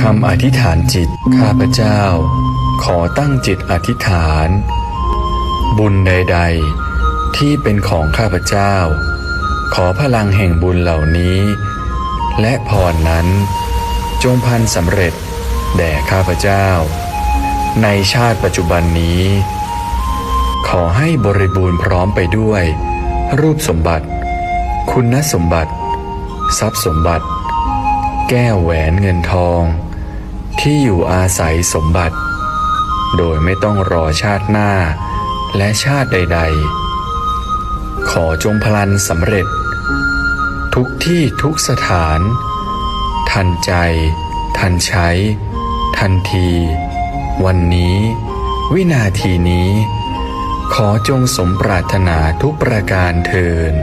คำอธิษฐานจิตข้าพเจ้า ขอตั้งจิตอธิษฐาน บุญใด ๆ ที่เป็นของข้าพเจ้า ขอพลังแห่งบุญเหล่านี้ และพรนั้น จงพันสำเร็จ แด่ข้าพเจ้า ในชาติปัจจุบันนี้ ขอให้บริบูรณ์พร้อมไปด้วย รูปสมบัติ คุณสมบัติ ทรัพย์สมบัติ แก้วแหวนเงินทอง ที่อยู่อาศัยสมบัติ โดยไม่ต้องรอชาติหน้าและชาติใด ๆ ขอจงพลันสำเร็จ ทุกที่ทุกสถาน ทันใจ ทันใช้ ทันที วันนี้ วินาทีนี้ ขอจงสมปรารถนาทุกประการเทิน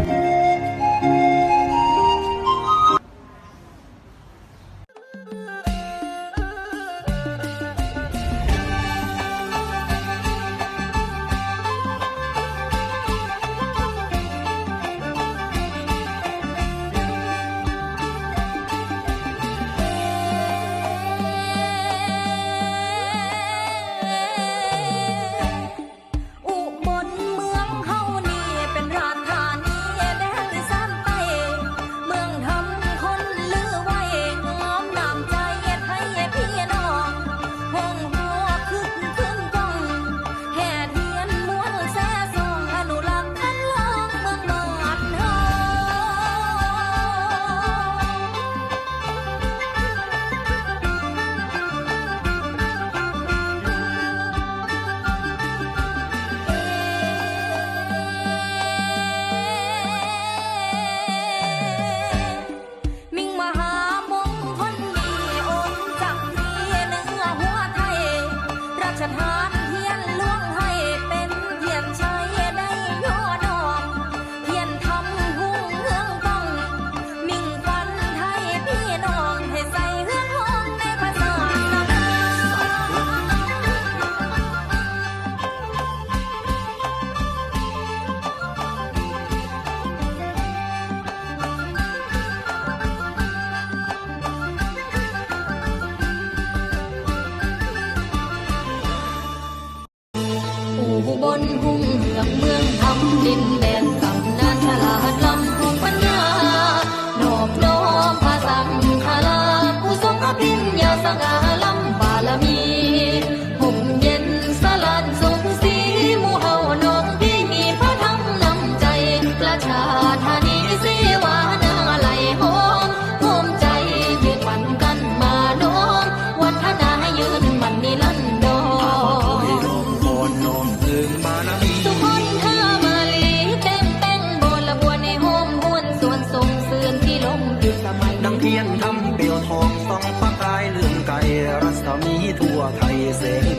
ู่บนหุ่งเหืองเมืองทำดินแดนตำนานฉลาดล้ำภูมิปัญญานอบน้อมพระสังฆลาผู้ทรงอภิญญาสง่าล้ำบารมีห่มเย็นสลัดทรงสีมู่เฮาน้องที่มีพระธรรมนำใจประชาธานี ทียนทำเปลวทองส่องประกายเลื่อมไกลรัศมีทั่วไทยแสงเทียนแสง